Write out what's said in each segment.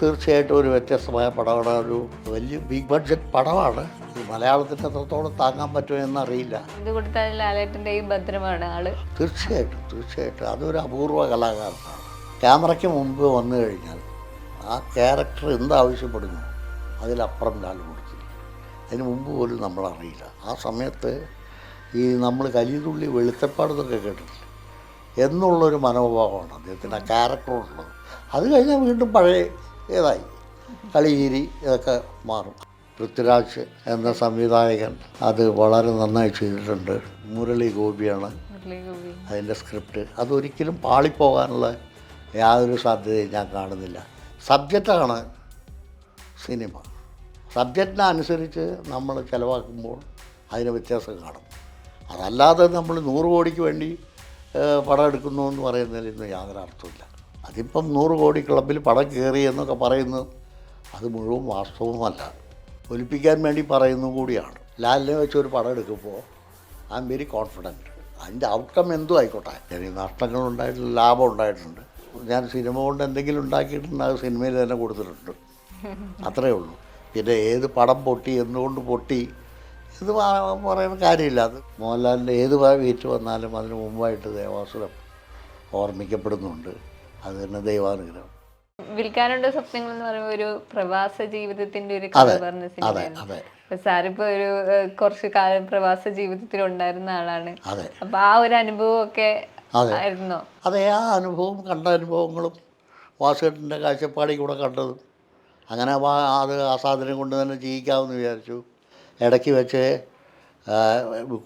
തീർച്ചയായിട്ടും ഒരു വ്യത്യസ്തമായ പടമാണ്. ഒരു വലിയ ബിഗ് ബഡ്ജറ്റ് പടമാണ്. ഇത് മലയാളത്തിന് എത്രത്തോളം താങ്ങാൻ പറ്റുമെന്ന് അറിയില്ല ഇത് കൊടുത്താൽ ലാലേട്ടന്റെ ഈ ഭദ്രമാണ് ആൾ. തീർച്ചയായിട്ടും തീർച്ചയായിട്ടും. അതൊരു അപൂർവ കലാകാരനാണ്. ക്യാമറയ്ക്ക് മുമ്പ് വന്നു കഴിഞ്ഞാൽ ആ ക്യാരക്ടർ എന്താവശ്യപ്പെടുന്നു അതിലപ്പുറം ലാൽ കൊടുത്തില്ല അതിന് മുമ്പ് പോലും നമ്മൾ അറിയില്ല ആ സമയത്ത് ഈ നമ്മൾ കലിതുള്ളി വെളുത്തപ്പാടെന്നൊക്കെ കേട്ടിട്ടില്ല? എന്നുള്ളൊരു മനോഭാവമാണ് അദ്ദേഹത്തിന് ആ ക്യാരക്ടറുള്ളത്. അത് കഴിഞ്ഞാൽ വീണ്ടും പഴയ ഏതായി? കളിയിരി ഇതൊക്കെ മാറും. പൃഥ്വിരാജ് എന്ന സംവിധായകൻ അത് വളരെ നന്നായി ചെയ്തിട്ടുണ്ട്. മുരളി ഗോപിയാണ് അതിന്റെ സ്ക്രിപ്റ്റ്. അതൊരിക്കലും പാളിപ്പോകാനുള്ള യാതൊരു സാധ്യതയും ഞാൻ കാണുന്നില്ല. സബ്ജക്റ്റാണ് സിനിമ. സബ്ജക്റ്റിനനുസരിച്ച് നമ്മൾ ചിലവാക്കുമ്പോൾ അതിന് വ്യത്യാസം കാണും. അതല്ലാതെ നമ്മൾ നൂറ് കോടിക്ക് വേണ്ടി പടം എടുക്കുന്നു എന്ന് പറയുന്നതിൽ ഇന്ന് യാതൊരു അർത്ഥമില്ല അതിപ്പം നൂറ് കോടി ക്ലബിൽ പടം കയറി എന്നൊക്കെ പറയുന്നു അത് മുഴുവൻ വാസ്തവമല്ല ഒലിപ്പിക്കാൻ വേണ്ടി പറയുന്നതും കൂടിയാണ്. ലാലിനെ വെച്ച് ഒരു പടം എടുക്കുമ്പോൾ ഐ എം വെരി കോൺഫിഡന്റ് അതിന്റെ ഔട്ട്കം എന്തും ആയിക്കോട്ടെ. ചെറിയ നഷ്ടങ്ങൾ ഉണ്ടായിട്ടുണ്ട് ലാഭം ഉണ്ടായിട്ടുണ്ട്. ഞാൻ സിനിമ കൊണ്ട് എന്തെങ്കിലും ഉണ്ടാക്കിയിട്ടുണ്ട് അത് സിനിമയിൽ തന്നെ കൊടുത്തിട്ടുണ്ട്. അത്രയേ ഉള്ളൂ. പിന്നെ ഏത് പടം പൊട്ടി എന്തുകൊണ്ട് പൊട്ടി ഇത് പറയുന്ന കാര്യമില്ല. അത് മോഹൻലാലിന്റെ ഏത് വീറ്റ് വന്നാലും അതിന് മുമ്പായിട്ട് ദേവാസുരം ഓർമ്മിക്കപ്പെടുന്നുണ്ട്. അത് തന്നെ ദൈവാനുഗ്രഹം. വിൽക്കാനുണ്ട് സ്വപ്നങ്ങൾ എന്ന് പറയുമ്പോൾ ഒരു പ്രവാസ ജീവിതത്തിന്റെ ഒരു കഥ പറഞ്ഞ സിനിമയാണ്. സാറിപ്പോ ഒരു കുറച്ച് കാലം പ്രവാസ ജീവിതത്തിൽ ഉണ്ടായിരുന്ന ആളാണ്. അപ്പൊ ആ ഒരു അനുഭവം ഒക്കെ അതെ. ആയിരുന്നോ? അതെ ആ അനുഭവം കണ്ട അനുഭവങ്ങളും വാസുകേട്ടന്റെ കാഴ്ചപ്പാടിൽ കൂടെ കണ്ടതും. അങ്ങനെ അത് ആ സാധനം കൊണ്ട് തന്നെ ജീവിക്കാമെന്ന് വിചാരിച്ചു. ഇടയ്ക്ക് വെച്ച്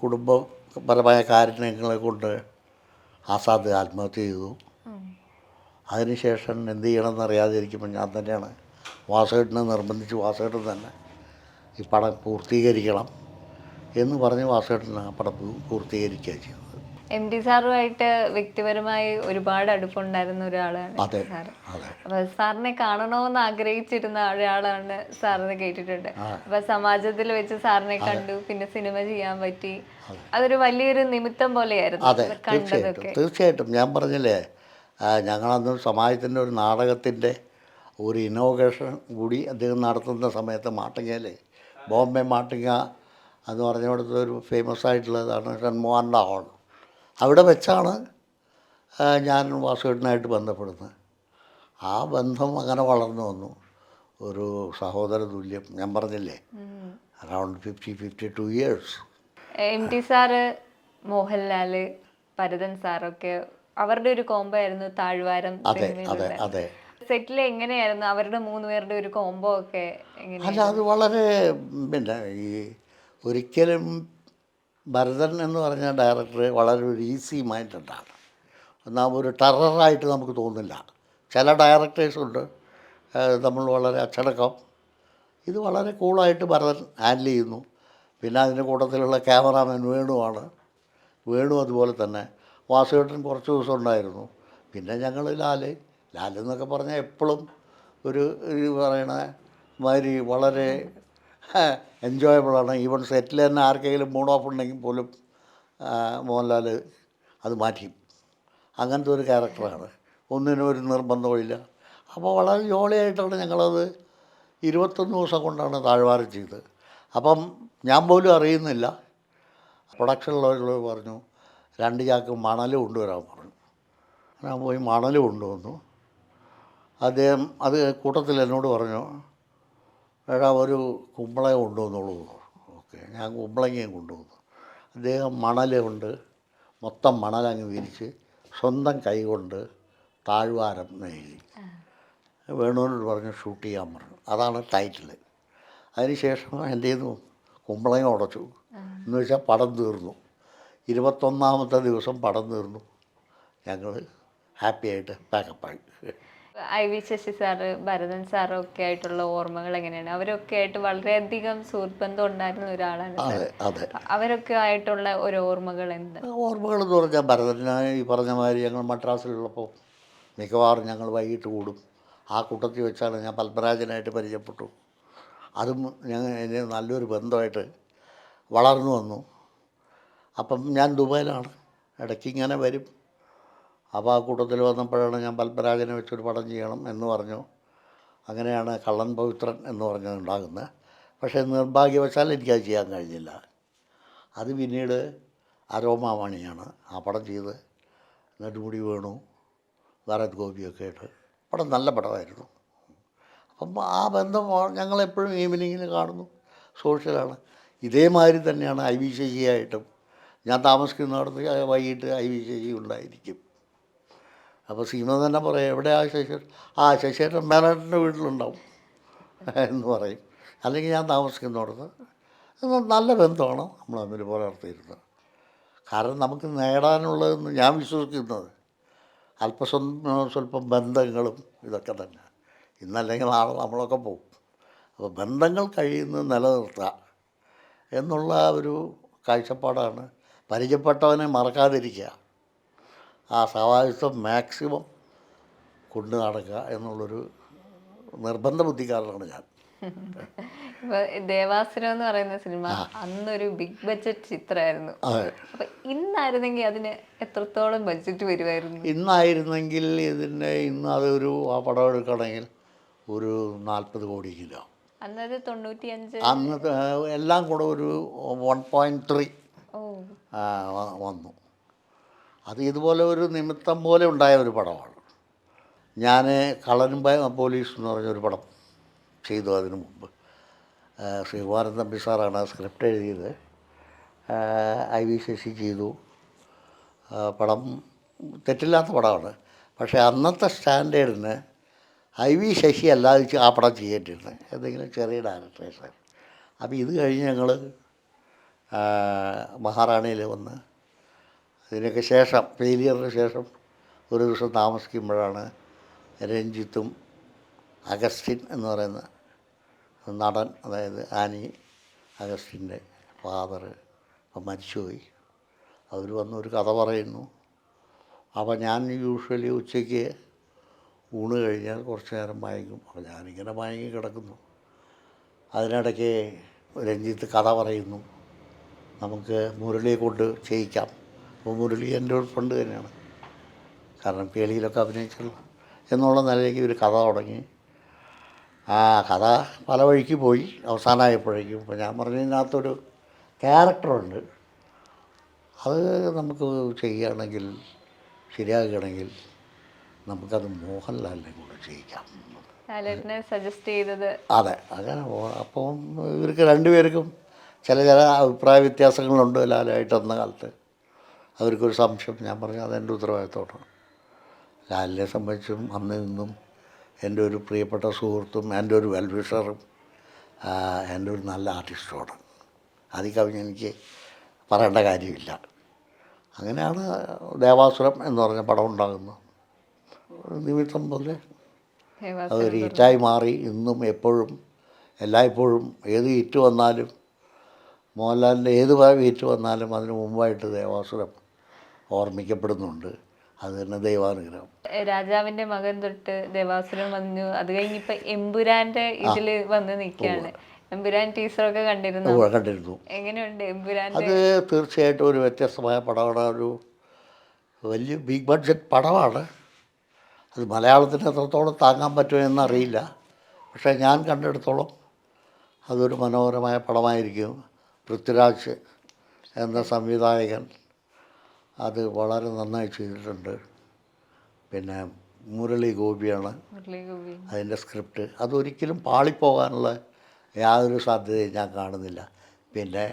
കുടുംബപരമായ കാരണങ്ങളെ കൊണ്ട് ആസാദ് ആത്മഹത്യ ചെയ്തു. അതിനുശേഷം എന്ത് ചെയ്യണമെന്ന് അറിയാതിരിക്കുമ്പോൾ ഞാൻ തന്നെയാണ് വാസുകേട്ടിനെ നിർബന്ധിച്ച് വാസുകേട്ടൻ തന്നെ ഈ പടം പൂർത്തീകരിക്കണം എന്ന് പറഞ്ഞ് വാസുകേട്ടൻ ആ പടം പൂർത്തീകരിക്കുക ചെയ്തത് എം ഡി സാറുമായിട്ട് വ്യക്തിപരമായി ഒരുപാട് അടുപ്പുണ്ടായിരുന്ന ഒരാളാണ് അപ്പൊ സാറിനെ കാണണമെന്ന് ആഗ്രഹിച്ചിരുന്ന ഒരാളാണ് സാറിനെ കേട്ടിട്ടുണ്ട്. അപ്പൊ സമാജത്തിൽ വെച്ച് സാറിനെ കണ്ടു പിന്നെ സിനിമ ചെയ്യാൻ പറ്റി. അതൊരു വലിയൊരു നിമിത്തം പോലെയായിരുന്നു തീർച്ചയായിട്ടും കണ്ടതൊക്കെ. തീർച്ചയായിട്ടും. ഞാൻ പറഞ്ഞില്ലേ ഞങ്ങളന്ന് സമാജത്തിന്റെ ഒരു നാടകത്തിന്റെ ഒരു ഇനോഗ്രേഷൻ കൂടി അദ്ദേഹം നടത്തുന്ന സമയത്ത് മാട്ടിങ്ങയിൽ ബോംബെ മാട്ടിങ്ങ എന്ന് പറഞ്ഞിടത്ത് ഒരു ഫേമസ് ആയിട്ടുള്ളതാണ് ഷൺമോഹന്റെ ഹോൾ അവിടെ വെച്ചാണ് ഞാൻ വാസുവേട്ടനായിട്ട് ബന്ധപ്പെടുന്നത്. ആ ബന്ധം അങ്ങനെ വളർന്നു വന്നു. ഒരു സഹോദര തുല്യം ഞാൻ പറഞ്ഞില്ലേ? Around fifty fifty two years M T sir Mohanlal Bharathan സാറൊക്കെ അവരുടെ ഒരു കോംബോ ആയിരുന്നു താഴ്വാരം അതെ അതെ അതെ. സെറ്റിൽ എങ്ങനെയായിരുന്നു? അവരുടെ മൂന്ന് പേരുടെ ഒരു കോംബോ ഒക്കെ അല്ല അത് വളരെ പിന്നെ ഈ ഒരിക്കലും ഭരതൻ എന്ന് പറഞ്ഞ ഡയറക്ടർ വളരെ ഒരു ഈസി മൈൻഡാണ് എന്നാൽ ഒരു ടെററായിട്ട് നമുക്ക് തോന്നില്ല. ചില ഡയറക്ടേഴ്സുണ്ട് നമ്മൾ വളരെ അച്ചടക്കം. ഇത് വളരെ കൂളായിട്ട് ഭരതൻ ഹാൻഡിൽ ചെയ്യുന്നു. പിന്നെ അതിന്റെ കൂട്ടത്തിലുള്ള ക്യാമറാമാൻ വേണുവാണ്. വേണു അതുപോലെ തന്നെ വാസുവേട്ടൻ കുറച്ച് ദിവസം ഉണ്ടായിരുന്നു. പിന്നെ ഞങ്ങൾ ലാൽ എന്നൊക്കെ പറഞ്ഞാൽ എപ്പോഴും ഒരു പറയണ മാതിരി വളരെ എൻജോയബിളാണ് ഈവൻ സെറ്റിൽ തന്നെ ആർക്കെങ്കിലും മൂഡ് ഓഫ് ഉണ്ടെങ്കിൽ പോലും മോഹൻലാൽ അത് മാറ്റി അങ്ങനത്തെ ഒരു ക്യാരക്ടറാണ് ഒന്നിനും ഒരു നിർബന്ധമില്ല അപ്പോൾ വളരെ ജോളിയായിട്ടാണ് ഞങ്ങളത് ഇരുപത്തൊന്ന് ദിവസം കൊണ്ടാണ് താഴ്വാരം ചെയ്തത്. അപ്പം ഞാൻ പോലും അറിയുന്നില്ല. പ്രൊഡക്ഷനിലുള്ളവർ പറഞ്ഞു രണ്ട് ചാക്ക് മണൽ കൊണ്ടുവരാൻ പറഞ്ഞു. ഞാൻ പോയി മണൽ കൊണ്ടുവന്നു. അദ്ദേഹം അത് കൂട്ടത്തിൽ എന്നോട് പറഞ്ഞു എടാ ഒരു കുമ്പള കൊണ്ടുവന്നോളൂ. ഓക്കെ ഞാൻ കുമ്പളങ്ങയും കൊണ്ടുവന്നു. അദ്ദേഹം മണൽ കൊണ്ട് മൊത്തം മണലങ്ങ് വിരിച്ച് സ്വന്തം കൈകൊണ്ട് താഴ്വാരം എഴുതി വേണുവിനോട് പറഞ്ഞു ഷൂട്ട് ചെയ്യാൻ പറഞ്ഞു. അതാണ് ടൈറ്റിൽ അതിനുശേഷം എന്ത് ചെയ്യുന്നു കുമ്പളങ്ങ ഉടച്ചു. എന്ന് വെച്ചാൽ പടം തീർന്നു. ഇരുപത്തൊന്നാമത്തെ ദിവസം പടം തീർന്നു. ഞങ്ങൾ ഹാപ്പി ആയിട്ട് പാക്കപ്പായി I V Sasi sir Bharathan സാറും ഒക്കെ ആയിട്ടുള്ള ഓർമ്മകൾ എങ്ങനെയാണ്? അവരൊക്കെ ആയിട്ട് വളരെയധികം സുഹൃത്ബന്ധം ഉണ്ടായിരുന്ന ഒരാളാണ്. അതെ അതെ. അവരൊക്കെ ആയിട്ടുള്ള ഒരു ഓർമ്മകൾ എന്ത്? ഓർമ്മകൾ എന്ന് പറഞ്ഞാൽ ഭരതന് ഈ പറഞ്ഞ മാതിരി ഞങ്ങൾ മദ്രാസിലുള്ളപ്പോൾ മിക്കവാറും ഞങ്ങൾ വൈകിട്ട് കൂടും. ആ കൂട്ടത്തിൽ വെച്ചാണ് ഞാൻ പത്മരാജനായിട്ട് പരിചയപ്പെട്ടു. അതും ഞങ്ങൾ നല്ലൊരു ബന്ധമായിട്ട് വളർന്നു വന്നു. അപ്പം ഞാൻ ദുബായിലാണ്. ഇടയ്ക്ക് ഇങ്ങനെ വരും. അപ്പോൾ ആ കൂട്ടത്തിൽ വന്നപ്പോഴാണ് ഞാൻ പത്മരാജനെ വെച്ചൊരു പടം ചെയ്യണം എന്ന് പറഞ്ഞു. അങ്ങനെയാണ് കള്ളൻ പവിത്രൻ എന്ന് പറഞ്ഞത് ഉണ്ടാകുന്നത് പക്ഷേ നിർഭാഗ്യവശാൽ എനിക്കത് ചെയ്യാൻ കഴിഞ്ഞില്ല. അത് പിന്നീട് അരോമാവാണിയാണ് ആ പടം ചെയ്ത് നെടുമുടി വേണു. ഭരത് ഗോപിയൊക്കെ ആയിട്ട്. പടം നല്ല പടമായിരുന്നു. അപ്പം ആ ബന്ധം ഞങ്ങളെപ്പോഴും ഈവനിങ്ങിൽ കാണുന്നു. സോഷ്യലാണ്. ഇതേമാതിരി തന്നെയാണ് ഐ വി ശശിയായിട്ടും ഞാൻ താമസിക്കുന്നിടത്ത് വൈകിട്ട് ഐ വി ശശി ഉണ്ടായിരിക്കും. അപ്പോൾ സീമ തന്നെ പറയും എവിടെ ആ ശശി? ആ ശശിയുടെ മേലാട്ടിന്റെ വീട്ടിലുണ്ടാവും എന്ന് പറയും. അല്ലെങ്കിൽ ഞാൻ താമസിക്കുന്നിടത്ത് നല്ല ബന്ധമാണ് നമ്മൾ തമ്മിൽ പുലർത്തിയിരുന്നത്. കാരണം നമുക്ക് നേടാനുള്ളതെന്ന് ഞാൻ വിശ്വസിക്കുന്നത് അല്പസ്വം സ്വല്പം ബന്ധങ്ങളും ഇതൊക്കെ തന്നെ. ഇന്നല്ലെങ്കിൽ നാളെ നമ്മളൊക്കെ പോകും അപ്പോൾ ബന്ധങ്ങൾ കഴിയുന്നത് നിലനിർത്തുക എന്നുള്ള ഒരു കാഴ്ചപ്പാടാണ് പരിചയപ്പെട്ടവനെ മറക്കാതിരിക്കുക. ആ സഹായത്വം മാക്സിമം കൊണ്ടു നടക്കുക എന്നുള്ളൊരു നിർബന്ധ ബുദ്ധിക്കാരനാണ് ഞാൻ. ദേവാസുരം എന്ന് പറയുന്ന സിനിമ അന്നൊരു ബിഗ് ബഡ്ജറ്റ് ചിത്രമായിരുന്നു. അപ്പൊ ഇന്നായിരുന്നെങ്കിൽ അതിന് എത്രത്തോളം ബഡ്ജറ്റ് വരുമായിരുന്നു? ഇന്നായിരുന്നെങ്കിൽ ഇതിന്റെ ഇന്ന് അതൊരു ആ പടം എടുക്കണമെങ്കിൽ ഒരു നാൽപ്പത് കോടി കിലോ. അന്നത് തൊണ്ണൂറ്റിയഞ്ച് അന്നത്തെ എല്ലാം കൂടെ ഒരു വൺ പോയിന്റ് ത്രീ വന്നു. അത് ഇതുപോലെ ഒരു നിമിത്തം പോലെ ഉണ്ടായ ഒരു പടമാണ്. ഞാൻ കളനും പോലീസ് എന്ന് പറഞ്ഞൊരു പടം ചെയ്തു അതിനു മുമ്പ്. ശ്രീകുമാരൻ തമ്പി സാറാണ് സ്ക്രിപ്റ്റ് എഴുതിയത്. ഐ വി ശശി ചെയ്തു. പടം തെറ്റില്ലാത്ത പടമാണ്. പക്ഷേ അന്നത്തെ സ്റ്റാൻഡേർഡിന് ഐ വി ശശി അല്ലാതെ ആ പടം ചെയ്യേണ്ടിയിരുന്നത് എന്തെങ്കിലും ചെറിയ ഡയറക്ടേഴ്സ് അപ്പോൾ ഇത് കഴിഞ്ഞ് ഞങ്ങൾ മഹാറാണിയിൽ വന്ന്. അതിനൊക്കെ ശേഷം ഫെയിലിയറിന് ശേഷം ഒരു ദിവസം താമസിക്കുമ്പോഴാണ് രഞ്ജിത്തും അഗസ്റ്റിൻ എന്ന് പറയുന്ന നടൻ അതായത് ആനി അഗസ്റ്റിന്റെ ഫാദർ അപ്പം മരിച്ചുപോയി. അവർ വന്ന് ഒരു കഥ പറയുന്നു. അപ്പോൾ ഞാൻ യൂഷ്വലി ഉച്ചയ്ക്ക് ഊണ് കഴിഞ്ഞാൽ കുറച്ച് നേരം മയങ്ങും. അപ്പോൾ ഞാനിങ്ങനെ മയങ്ങി കിടക്കുന്നു. അതിനിടയ്ക്ക് രഞ്ജിത്ത് കഥ പറയുന്നു. നമുക്ക് മുരളിയെ കൊണ്ട് ചെയ്യിക്കാം അപ്പോൾ മുരളി എന്റെ ഒരു ഫ്രണ്ട് തന്നെയാണ്. കാരണം കേളിയിലൊക്കെ അഭിനയിച്ചുള്ള എന്നുള്ള നിലയിലേക്ക് ഒരു കഥ തുടങ്ങി. ആ കഥ പല വഴിക്ക് പോയി. അവസാനമായപ്പോഴേക്കും ഇപ്പോൾ ഞാൻ പറഞ്ഞതിനകത്തൊരു ക്യാരക്ടറുണ്ട് അത് നമുക്ക് ചെയ്യുകയാണെങ്കിൽ ശരിയാകുകയാണെങ്കിൽ നമുക്കത് മോഹൻലാലിനെ കൂടെ ചെയ്യിക്കാം സജസ്റ്റ് ചെയ്തത്. അതെ അങ്ങനെ അപ്പം ഇവർക്ക് രണ്ടുപേർക്കും ചില ചില അഭിപ്രായ വ്യത്യാസങ്ങളുണ്ട് ലാലായിട്ട് അന്ന കാലത്ത്. അവർക്കൊരു സംശയം. ഞാൻ പറഞ്ഞു അതെന്റെ ഉത്തരവാദിത്തമാണ്. ലാലിനെ സംബന്ധിച്ചും അന്ന് നിന്നും എന്റെ ഒരു പ്രിയപ്പെട്ട സുഹൃത്തും എന്റെ ഒരു വെൽവിഷറും എന്റെ ഒരു നല്ല ആർട്ടിസ്റ്റുമാണ്. അതിൽ കവിഞ്ഞ് എനിക്ക് പറയേണ്ട കാര്യമില്ല. അങ്ങനെയാണ് ദേവാസുരം എന്ന് പറഞ്ഞ പടം ഉണ്ടാകുന്നത്. നിമിത്തം പോലെ അത് ഒരു ഹിറ്റായി മാറി. ഇന്നും എപ്പോഴും എല്ലായ്പ്പോഴും ഏത് ഹിറ്റ് വന്നാലും മോഹൻലാലിന്റെ ഏത് ഭാവി ഏറ്റു വന്നാലും അതിന് മുമ്പായിട്ട് ദേവാസുരം ഓർമ്മിക്കപ്പെടുന്നുണ്ട്. അത് തന്നെ ദൈവാനുഗ്രഹം. രാജാവിന്റെ മകൻ തൊട്ട് ദേവാസുരം വന്നു. അത് കഴിഞ്ഞിപ്പോ എമ്പുരാന്റെ ഇതിൽ വന്ന് നിൽക്കുകയാണ്. എമ്പുരാൻ ടീച്ചറൊക്കെ കണ്ടിരുന്നു? കണ്ടിരുന്നു. എങ്ങനെയുണ്ട് എമ്പുരാൻ അത് തീർച്ചയായിട്ടും ഒരു വ്യത്യസ്തമായ പടമാണ്. ഒരു വലിയ ബിഗ് ബഡ്ജറ്റ് പടമാണ്. അത് മലയാളത്തിന് എത്രത്തോളം താങ്ങാൻ പറ്റുമോ എന്നറിയില്ല. പക്ഷേ ഞാൻ കണ്ടെടുത്തോളം അതൊരു മനോഹരമായ പടമായിരിക്കും. പൃഥ്വിരാജ് എന്ന സംവിധായകൻ അത് വളരെ നന്നായി ചെയ്തിട്ടുണ്ട്. പിന്നെ മുരളി ഗോപിയാണ് അതിന്റെ സ്ക്രിപ്റ്റ്. അതൊരിക്കലും പാളിപ്പോകാനുള്ള യാതൊരു സാധ്യതയും ഞാൻ കാണുന്നില്ല. പിന്നെ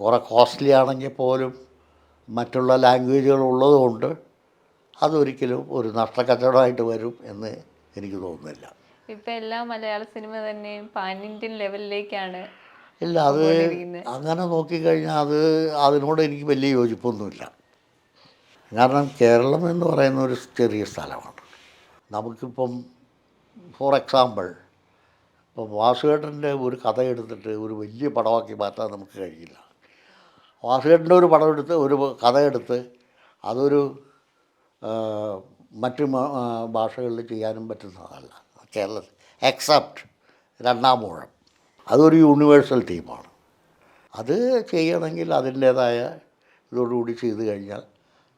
കുറേ കോസ്റ്റ്ലി ആണെങ്കിൽ പോലും മറ്റുള്ള ലാംഗ്വേജുകൾ ഉള്ളതുകൊണ്ട് അതൊരിക്കലും ഒരു നഷ്ടക്കച്ചവടമായിട്ട് വരും എന്ന് എനിക്ക് തോന്നുന്നില്ല. ഇപ്പം എല്ലാ മലയാള സിനിമ തന്നെയും പാൻ ഇന്ത്യൻ ലെവലിലേക്കാണ് ഇല്ല അത് അങ്ങനെ നോക്കിക്കഴിഞ്ഞാൽ അത് അതിനോട് എനിക്ക് വലിയ യോജിപ്പൊന്നുമില്ല. കാരണം കേരളം എന്ന് പറയുന്ന ഒരു ചെറിയ സ്ഥലമാണ്. നമുക്കിപ്പം ഫോർ എക്സാമ്പിൾ ഇപ്പം വാസുകേട്ടന്റെ ഒരു കഥ എടുത്തിട്ട് ഒരു വലിയ പടമാക്കി മാറ്റാൻ നമുക്ക് കഴിയില്ല. വാസുകേട്ടന്റെ ഒരു പടം എടുത്ത് ഒരു കഥ എടുത്ത് അതൊരു മറ്റ് ഭാഷകളിൽ ചെയ്യാനും പറ്റുന്നതല്ല. കേരളത്തിൽ എക്സെപ്റ്റ് രണ്ടാം മൂഴം. അതൊരു യൂണിവേഴ്സൽ തീമാണ് അത് ചെയ്യണമെങ്കിൽ അതിന്റേതായ ഇതോടുകൂടി ചെയ്തു കഴിഞ്ഞാൽ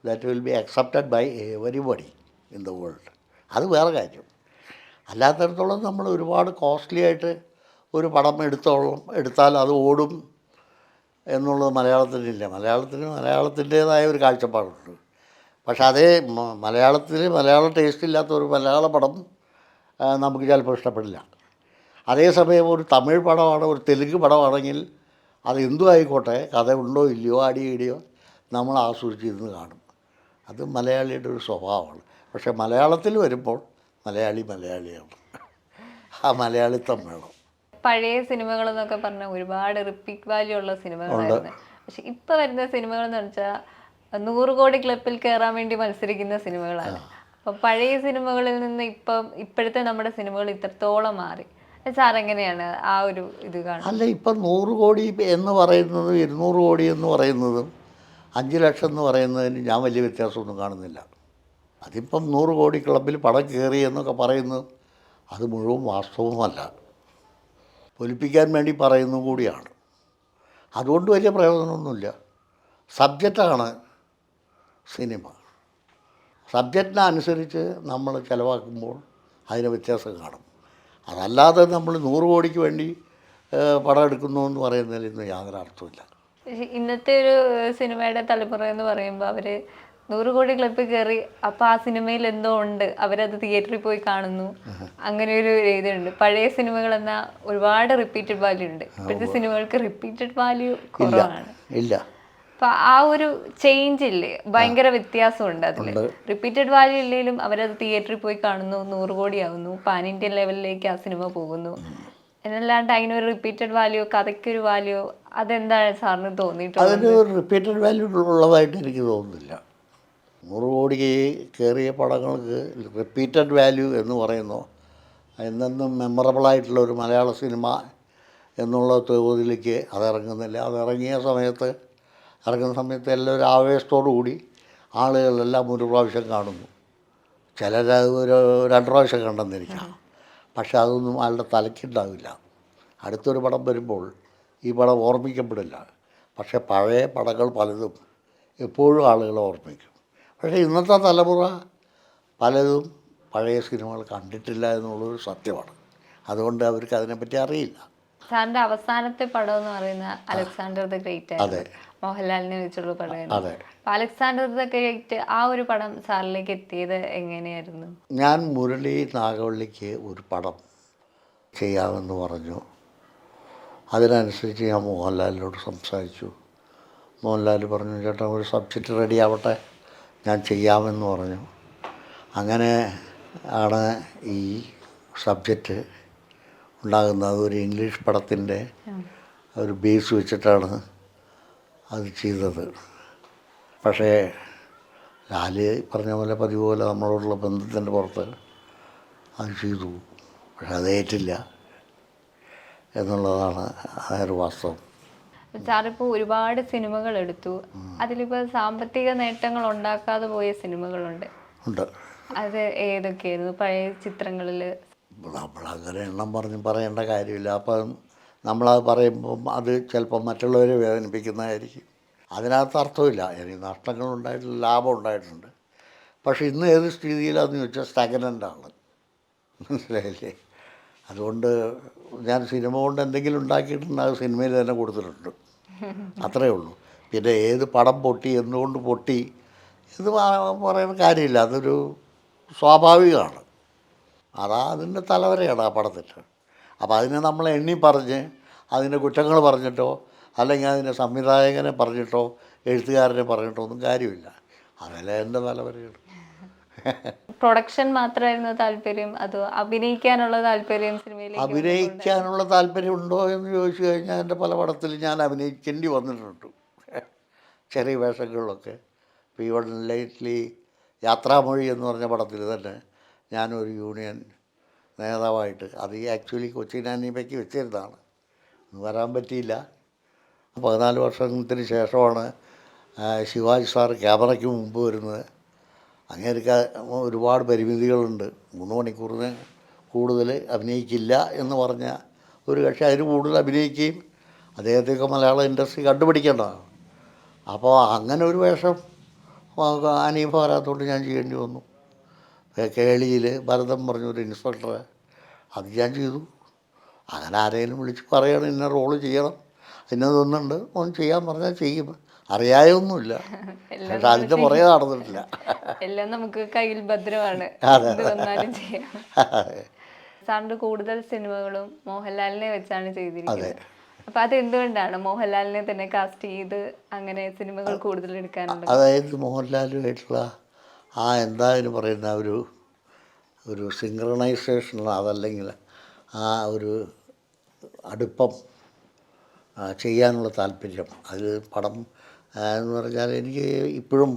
that will be accepted by everybody in the world അത് വേറെ കാര്യം. അല്ലാത്തടത്തോളം നമ്മൾ ഒരുപാട് കോസ്റ്റ്ലി ആയിട്ട് ഒരു പടം എടുത്തോളം എടുത്താൽ അത് ഓടും എന്നുള്ളത് മലയാളത്തിനില്ല മലയാളത്തിന് മലയാളത്തിന്റേതായ ഒരു കാഴ്ചപ്പാടുണ്ട്. പക്ഷെ അതേ മലയാളത്തിൽ മലയാള ടേസ്റ്റ് ഇല്ലാത്ത ഒരു മലയാള പടം നമുക്ക് ചിലപ്പോൾ ഇഷ്ടപ്പെടില്ല. അതേസമയം ഒരു തമിഴ് പടമാണ് ഒരു തെലുങ്ക് പടമാണെങ്കിൽ അത് എന്തു ആയിക്കോട്ടെ കഥ ഉണ്ടോ ഇല്ലയോ അടി ഇടിയോ നമ്മൾ ആസ്വദിച്ചിരുന്ന് കാണും. അത് മലയാളിയുടെ ഒരു സ്വഭാവമാണ്. പക്ഷേ മലയാളത്തിൽ വരുമ്പോൾ മലയാളി മലയാളിയാണ്. ആ മലയാളിത്തം വേണം. പഴയ സിനിമകൾ എന്നൊക്കെ പറഞ്ഞാൽ ഒരുപാട് റിപ്പീറ്റ് വാല്യൂ ഉള്ള സിനിമകളായിരുന്നു. പക്ഷെ ഇപ്പൊ വരുന്ന സിനിമകൾ എന്ന് വെച്ചാൽ നൂറ് കോടി ക്ലബിൽ കയറാൻ വേണ്ടി മത്സരിക്കുന്ന സിനിമകളാണ്. അപ്പൊ പഴയ സിനിമകളിൽ നിന്ന് ഇപ്പം ഇപ്പോഴത്തെ നമ്മുടെ സിനിമകൾ ഇത്രത്തോളം മാറി. സാർ എങ്ങനെയാണ് ആ ഒരു ഇത് കാണുന്നത്? അല്ല ഇപ്പം നൂറ് കോടി എന്ന് പറയുന്നതും ഇരുന്നൂറ് കോടി എന്ന് പറയുന്നതും അഞ്ച് ലക്ഷം എന്ന് പറയുന്നതിന് ഞാൻ വലിയ വ്യത്യാസമൊന്നും കാണുന്നില്ല. അതിപ്പം നൂറ് കോടി ക്ലബിൽ പടം കയറി എന്നൊക്കെ പറയുന്നു. അത് മുഴുവൻ വാസ്തവമല്ല. പൊലിപ്പിക്കാൻ വേണ്ടി പറയുന്നതും കൂടിയാണ്. അതുകൊണ്ട് വലിയ പ്രയോജനമൊന്നുമില്ല. സബ്ജക്റ്റാണ് സിനിമ. സബ്ജക്റ്റിനനുസരിച്ച് നമ്മൾ ചിലവാക്കുമ്പോൾ അതിന് വ്യത്യാസം കാണും. അതല്ലാതെ നമ്മൾ നൂറ് കോടിക്ക് വേണ്ടി പടം എടുക്കുന്നു എന്ന് പറയുന്നതിൽ ഇന്ന് യാതൊരു അർത്ഥമില്ല ഇന്നത്തെ ഒരു സിനിമയുടെ തലമുറ എന്ന് പറയുമ്പോൾ അവർ നൂറ് കോടി ക്ലബിൽ കയറി അപ്പോൾ ആ സിനിമയിൽ എന്തോ ഉണ്ട് അവരത് തിയേറ്ററിൽ പോയി കാണുന്നു. അങ്ങനെ ഒരു ഇതുണ്ട് പഴയ സിനിമകൾ എന്നാൽ ഒരുപാട് റിപ്പീറ്റഡ് വാല്യൂ ഉണ്ട്. ഇപ്പോഴത്തെ സിനിമകൾക്ക് റിപ്പീറ്റഡ് വാല്യൂ കുറവാണ്. ഇല്ല. അപ്പൊ ആ ഒരു ചേഞ്ച് ഇല്ലേ? ഭയങ്കര വ്യത്യാസമുണ്ട് അതിൽ റിപ്പീറ്റഡ് വാല്യൂ ഇല്ലെങ്കിലും അവരത് തിയേറ്ററിൽ പോയി കാണുന്നു നൂറ് കോടിയാവുന്നു പാൻ ഇന്ത്യൻ ലെവലിലേക്ക് ആ സിനിമ പോകുന്നു. എന്നല്ലാണ്ട് അതിനൊരു റിപ്പീറ്റഡ് വാല്യൂ കഥയ്ക്കൊരു വാല്യൂ അതെന്താണ് സാറിന് തോന്നിയിട്ടുള്ളത്? അതിന് ഒരു റിപ്പീറ്റഡ് വാല്യൂ ഉള്ളതായിട്ട് എനിക്ക് തോന്നുന്നില്ല. നൂറ് കോടി കയറിയ പടങ്ങൾക്ക് റിപ്പീറ്റഡ് വാല്യൂ എന്ന് പറയുന്നു. എന്നെന്നും മെമ്മറബിളായിട്ടുള്ള ഒരു മലയാള സിനിമ എന്നുള്ള തോതിലേക്ക് അതിറങ്ങുന്നില്ല അതിറങ്ങിയ സമയത്ത് ഇറങ്ങുന്ന സമയത്ത് എല്ലാവരും ആവേശത്തോടു കൂടി ആളുകളെല്ലാം ഒരു പ്രാവശ്യം കാണുന്നു. ചിലരത് ഒരു രണ്ട് പ്രാവശ്യം കണ്ടെന്നിരിക്കാം. പക്ഷെ അതൊന്നും ആളുടെ തലയ്ക്കുണ്ടാവില്ല. അടുത്തൊരു പടം വരുമ്പോൾ ഈ പടം ഓർമ്മിക്കപ്പെടില്ല. പക്ഷേ പഴയ പടങ്ങൾ പലതും എപ്പോഴും ആളുകളെ ഓർമ്മിക്കും. പക്ഷേ ഇന്നത്തെ തലമുറ പലതും പഴയ സിനിമകൾ കണ്ടിട്ടില്ല എന്നുള്ളൊരു സത്യമാണ്. അതുകൊണ്ട് അവർക്ക് അതിനെപ്പറ്റി അറിയില്ല. സാറിന്റെ അവസാനത്തെ പടം എന്ന് പറയുന്ന അലക്സാണ്ടർ ദ ഗ്രേറ്റ് അതെ. മോഹൻലാലിനെ വെച്ചുള്ള പടമായിരുന്നു അലക്സാണ്ടർ ദ ആ ഒരു പടം സാറിലേക്ക് എത്തിയത് എങ്ങനെയായിരുന്നു? ഞാൻ മുരളി നാഗവള്ളിക്ക് ഒരു പടം ചെയ്യാമെന്ന് പറഞ്ഞു. അതിനനുസരിച്ച് ഞാൻ മോഹൻലാലിനോട് സംസാരിച്ചു. മോഹൻലാൽ പറഞ്ഞു ചേട്ടാ ഒരു സബ്ജക്റ്റ് റെഡി ആവട്ടെ. ഞാൻ ചെയ്യാമെന്ന് പറഞ്ഞു. അങ്ങനെ ആണ് ഈ സബ്ജക്റ്റ് ഉണ്ടാകുന്നത്. ഒരു ഇംഗ്ലീഷ് പടത്തിന്റെ ഒരു ബേസ് വെച്ചിട്ടാണ് അത് ചെയ്തത്. പക്ഷേ ലാൽ പറഞ്ഞ പോലെ പതിവ് പോലെ നമ്മളോടുള്ള ബന്ധത്തിന്റെ പുറത്ത് അത് ചെയ്തു. പക്ഷെ അത് ഏറ്റില്ല എന്നുള്ളതാണ് അതൊരു വാസ്തവം. സാറിപ്പോൾ ഒരുപാട് സിനിമകൾ എടുത്തു. അതിലിപ്പോൾ സാമ്പത്തിക നേട്ടങ്ങൾ ഉണ്ടാക്കാതെ പോയ സിനിമകളുണ്ട്. ഉണ്ട്. അത് ഏതൊക്കെയായിരുന്നു? പഴയ ചിത്രങ്ങളിൽ. നമ്മൾ അങ്ങനെ എണ്ണം പറഞ്ഞ് പറയേണ്ട കാര്യമില്ല. അപ്പം നമ്മളത് പറയുമ്പം അത് ചിലപ്പം മറ്റുള്ളവരെ വേദനിപ്പിക്കുന്നതായിരിക്കും. അതിനകത്ത് അർത്ഥമില്ല. ഇനി നഷ്ടങ്ങൾ ഉണ്ടായിട്ടില്ല ലാഭം ഉണ്ടായിട്ടുണ്ട്. പക്ഷേ ഇന്ന് ഏത് സ്ഥിതിയിലാണെന്ന് ചോദിച്ചാൽ സ്റ്റഗനന്റാണ് മനസ്സിലായില്ലേ? അതുകൊണ്ട് ഞാൻ സിനിമ കൊണ്ട് എന്തെങ്കിലും ഉണ്ടാക്കിയിട്ടുണ്ട് അത് സിനിമയിൽ തന്നെ കൊടുത്തിട്ടുണ്ട്. അത്രയേ ഉള്ളൂ. പിന്നെ ഏത് പടം പൊട്ടി എന്തുകൊണ്ട് പൊട്ടി ഇത് പറയുന്ന കാര്യമില്ല. അതൊരു സ്വാഭാവികമാണ്. അതാ അതിന്റെ തലവരെയാണ് ആ പടത്തിന്റെ. അപ്പോൾ അതിനെ നമ്മൾ എണ്ണി പറഞ്ഞ് അതിന്റെ കുറ്റങ്ങൾ പറഞ്ഞിട്ടോ അല്ലെങ്കിൽ അതിന്റെ സംവിധായകനെ പറഞ്ഞിട്ടോ എഴുത്തുകാരനെ പറഞ്ഞിട്ടോ ഒന്നും കാര്യമില്ല. അതല്ലേ എന്റെ തലവരെയാണ്. പ്രൊഡക്ഷൻ മാത്രമായിരുന്നു താല്പര്യം? അതോ അഭിനയിക്കാനുള്ള താല്പര്യം സിനിമയിൽ അഭിനയിക്കാനുള്ള താല്പര്യം ഉണ്ടോ എന്ന് ചോദിച്ചു കഴിഞ്ഞാൽ എന്റെ പല പടത്തിൽ ഞാൻ അഭിനയിക്കേണ്ടി വന്നിട്ടുണ്ട്. ചെറിയ വേഷങ്ങളിലൊക്കെ. ഇപ്പോൾ ഈവൺ ലൈറ്റ്ലി യാത്രാമൊഴി എന്ന് പറഞ്ഞ പടത്തിൽ തന്നെ ഞാനൊരു യൂണിയൻ നേതാവായിട്ട്. അത് ഈ ആക്ച്വലി കൊച്ചിൻ അനീമയ്ക്ക് വെച്ചിരുന്നതാണ്. വരാൻ പറ്റിയില്ല. പതിനാല് വർഷത്തിന് ശേഷമാണ് ശിവാജി സാർ ക്യാമറയ്ക്ക് മുമ്പ് വരുന്നത്. അങ്ങനെയൊക്കെ ഒരുപാട് പരിമിതികളുണ്ട്. മൂന്ന് മണിക്കൂറിന് കൂടുതൽ അഭിനയിക്കില്ല എന്ന് പറഞ്ഞ ഒരു കക്ഷി അതിന് കൂടുതൽ അഭിനയിക്കുകയും അദ്ദേഹത്തെയൊക്കെ മലയാള ഇൻഡസ്ട്രി കണ്ടുപിടിക്കേണ്ടതാണ്. അപ്പോൾ അങ്ങനെ ഒരു വേഷം അനീഫ വരാത്തതുകൊണ്ട് ഞാൻ ചെയ്യേണ്ടി വന്നു. കേളിയിൽ ഭരതം പറഞ്ഞൊരു ഇൻസ്പെക്ടറെ അത് ഞാൻ ചെയ്തു. അങ്ങനെ ആരെങ്കിലും വിളിച്ച് പറയണം ഇന്ന റോൾ ചെയ്യണം ഇന്നതൊന്നുണ്ട് ഒന്ന് ചെയ്യാൻ പറഞ്ഞാൽ ചെയ്യും. അറിയായൊന്നുമില്ല. പക്ഷെ അതിന്റെ പുറകെ നടന്നിട്ടില്ല. എല്ലാം നമുക്ക് കയ്യിൽ ഭദ്രമാണ്. സാറിന്റെ കൂടുതൽ സിനിമകളും മോഹൻലാലിനെ വെച്ചാണ് ചെയ്തിരിക്കുന്നത്. അപ്പൊ അത് എന്തുകൊണ്ടാണ് മോഹൻലാലിനെ തന്നെ കാസ്റ്റ് ചെയ്ത് അങ്ങനെ സിനിമകൾ കൂടുതൽ എടുക്കാനുള്ളത്? അതായത് മോഹൻലാലുമായിട്ടുള്ള ആ എന്താ എന്തായാലും പറയുന്ന ഒരു ഒരു സിങ്ക്രണൈസേഷൻ അതല്ലെങ്കിൽ ആ ഒരു അടുപ്പം ചെയ്യാനുള്ള താല്പര്യം. അത് പടം എന്ന് പറഞ്ഞാൽ എനിക്ക് ഇപ്പോഴും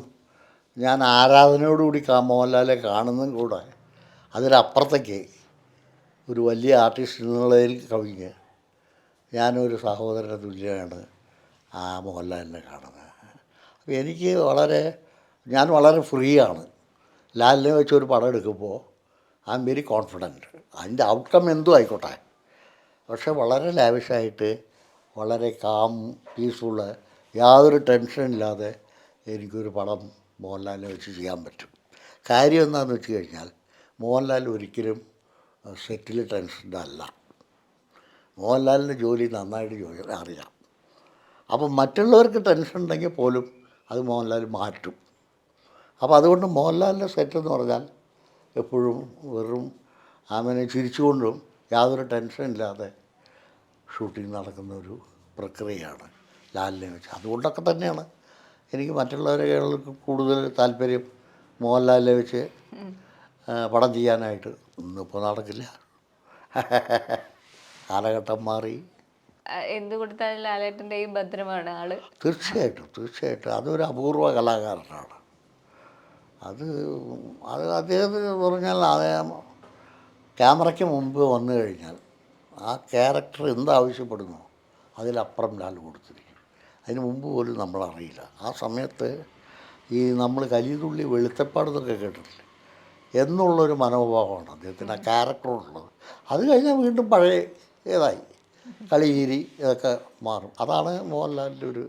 ഞാൻ ആരാധനയോടുകൂടി കാമോഹൻലാലെ കാണുന്നതും കൂടെ അതിലപ്പുറത്തേക്ക് ഒരു വലിയ ആർട്ടിസ്റ്റ് എന്നുള്ളതിൽ കവിഞ്ഞ് ഞാനൊരു സഹോദരന്റെ തുല്യമാണ് ആ മോഹൻലാലിനെ കാണുന്നത്. അപ്പോൾ എനിക്ക് വളരെ ഞാൻ വളരെ ഫ്രീ ആണ് ലാലിനെ വെച്ച് ഒരു പടം എടുക്കുമ്പോൾ ഐ എം വെരി കോൺഫിഡന്റ്. അതിന്റെ ഔട്ട്കം എന്തും ആയിക്കോട്ടെ. പക്ഷെ വളരെ ലാവിഷായിട്ട് വളരെ കാം പീസ്ഫുള്ള് യാതൊരു ടെൻഷൻ ഇല്ലാതെ എനിക്കൊരു പടം മോഹൻലാലിനെ വെച്ച് ചെയ്യാൻ പറ്റും. കാര്യം എന്താണെന്ന് വെച്ച് കഴിഞ്ഞാൽ മോഹൻലാൽ ഒരിക്കലും സെറ്റിൽ ടെൻഷന്റെ അല്ല. മോഹൻലാലിന്റെ ജോലി നന്നായിട്ട് ജോലി അറിയാം. അപ്പം മറ്റുള്ളവർക്ക് ടെൻഷൻ ഉണ്ടെങ്കിൽ പോലും അത് മോഹൻലാൽ മാറ്റും. അപ്പോൾ അതുകൊണ്ട് മോഹൻലാലിന്റെ സെറ്റ് എന്ന് പറഞ്ഞാൽ എപ്പോഴും വെറും ആമനെ ചിരിച്ചുകൊണ്ടും യാതൊരു ടെൻഷൻ ഇല്ലാതെ ഷൂട്ടിംഗ് നടക്കുന്ന ഒരു പ്രക്രിയയാണ് ലാലിനെ വെച്ച്. അതുകൊണ്ടൊക്കെ തന്നെയാണ് എനിക്ക് മറ്റുള്ളവരെക്കാൾ കൂടുതൽ താല്പര്യം മോഹൻലാലിനെ വെച്ച് പടം ചെയ്യാനായിട്ട്. ഇന്നിപ്പോൾ നടക്കില്ല. കാലഘട്ടം മാറി. എന്തുകൊടുത്താലും എന്ത് കൊടുത്താലും ലാലേട്ടന്റെ ഈ ഭദ്രമാണ് ആൾ. തീർച്ചയായിട്ടും തീർച്ചയായിട്ടും. അതൊരു അപൂർവ കലാകാരനാണ്. അത് അത് അദ്ദേഹത്തിന് പറഞ്ഞാൽ അദ്ദേഹം ക്യാമറയ്ക്ക് മുമ്പ് വന്നു കഴിഞ്ഞാൽ ആ ക്യാരക്ടർ എന്താവശ്യപ്പെടുന്നു അതിലപ്പുറം ലാൽ കൊടുത്തിരിക്കും. അതിന് മുമ്പ് പോലും നമ്മളറിയില്ല. ആ സമയത്ത് ഈ നമ്മൾ കലിതുള്ളി വെളുത്തപ്പാടെന്നൊക്കെ കേട്ടിട്ടില്ല? എന്നുള്ളൊരു മനോഭാവമാണ് അദ്ദേഹത്തിന് ആ ക്യാരക്ടറുള്ളത് അത് കഴിഞ്ഞാൽ വീണ്ടും പഴയ ഏതായി? കളിയിരി ഇതൊക്കെ മാറും. അതാണ് മോഹൻലാലിന്റെ ഒരു